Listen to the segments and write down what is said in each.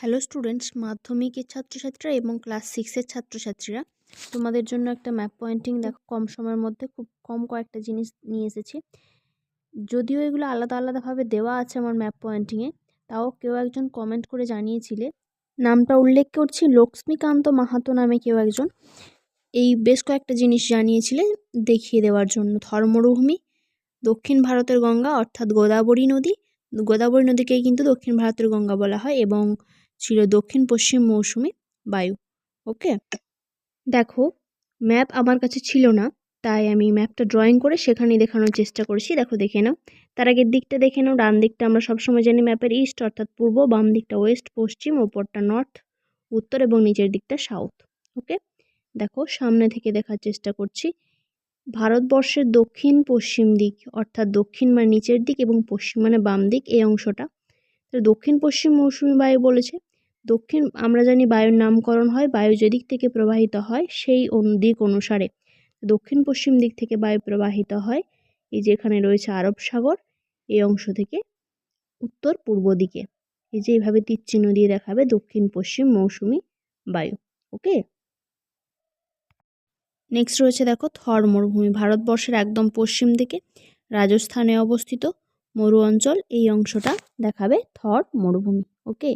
Hello students মাধ্যমিকের ছাত্রছাত্রীরা এবং ক্লাস সিক্সের ছাত্রছাত্রীরা, তোমাদের জন্য একটা ম্যাপ পয়েন্টিং দেখো, কম সময়ের মধ্যে খুব কম কয়েকটা জিনিস নিয়ে এসেছি। যদিও এগুলো আলাদা আলাদাভাবে দেওয়া আছে আমার ম্যাপ পয়েন্টিংয়ে তাও কেউ একজন কমেন্ট করে জানিয়েছিলে। নামটা উল্লেখ করছি, লক্ষ্মীকান্ত মাহাতো নামে কেউ একজন। এই বেশ কয়েকটা জিনিস জানিয়েছিলে দেখিয়ে দেওয়ার জন্য। থর মরুভূমি দক্ষিণ ভারতের গঙ্গা, অর্থাৎ গোদাবরী নদী। গোদাবরী নদীকেই কিন্তু দক্ষিণ ভারতের গঙ্গা বলা হয় এবং ছিল দক্ষিণ পশ্চিম মৌসুমি বায়ু ওকে দেখো ম্যাপ আমার কাছে ছিল না, তাই আমি ম্যাপটা ড্রয়িং করে সেখানেই দেখানোর চেষ্টা করেছি। দেখো, দেখে নাও। তার আগের দিকটা দেখে নাও, ডান দিকটা আমরা সবসময় জানি ম্যাপের ইস্ট অর্থাৎ পূর্ব, বাম দিকটা ওয়েস্ট পশ্চিম, ওপরটা নর্থ উত্তর এবং নিচের দিকটা সাউথ ওকে দেখো, সামনে থেকে দেখার চেষ্টা করছি। ভারতবর্ষের দক্ষিণ পশ্চিম দিক, অর্থাৎ দক্ষিণ মানে নিচের দিক এবং পশ্চিম মানে বাম দিক, এই অংশটা। দক্ষিণ পশ্চিম মৌসুমি বায়ু বলেছে দক্ষিণ, আমরা জানি বায়ুর নামকরণ হয়, বায়ু যেদিক থেকে প্রবাহিত হয়, সেই দিক অনুসারে। দক্ষিণ পশ্চিম দিক থেকে বায়ু প্রবাহিত হয়, এই যে এখানে রয়েছে আরব সাগর, এই অংশ থেকে উত্তর পূর্ব দিকে। এই যে এইভাবে তীরচিহ্ন দিয়ে দেখাবে দক্ষিণ পশ্চিম মৌসুমি বায়ু, ওকে? নেক্সট রয়েছে দেখো থর মরুভূমি, ভারতবর্ষের একদম পশ্চিম দিকে রাজস্থানে অবস্থিত মরু অঞ্চল, এই অংশটা দেখাবে থর মরুভূমি, ওকে?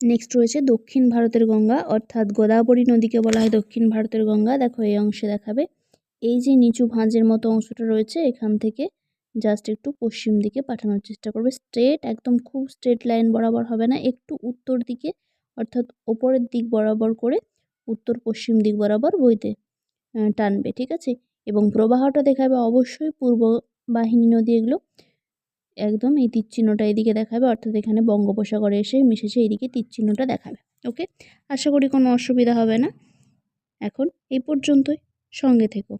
নেক্সট রয়েছে দক্ষিণ ভারতের গঙ্গা, অর্থাৎ গোদাবরী নদীকে বলা হয় দক্ষিণ ভারতের গঙ্গা। দেখো, এই অংশে দেখাবে। এই যে নিচু ভাঁজের মতো অংশটা রয়েছে এখান থেকে জাস্ট একটু পশ্চিম দিকে পাঠানোর চেষ্টা করবে। স্ট্রেট একদম খুব স্ট্রেট লাইন বরাবর হবে না, একটু উত্তর দিকে, অর্থাৎ ওপরের দিক বরাবর করে উত্তর পশ্চিম দিক বরাবর বইতে টানবে, ঠিক আছে? এবং প্রবাহটা দেখাবে অবশ্যই পূর্ব বাহিনী নদী এগুলো। একদম এই তীরচিহ্নটা এদিকে দেখাবে, অর্থাৎ এখানে বঙ্গোপসাগরে এসে মিশেছে এইদিকে তীরচিহ্নটা দেখাবে, ওকে? আশা করি কোনো অসুবিধা হবে না। এখন এই পর্যন্তই, সঙ্গে থেকো।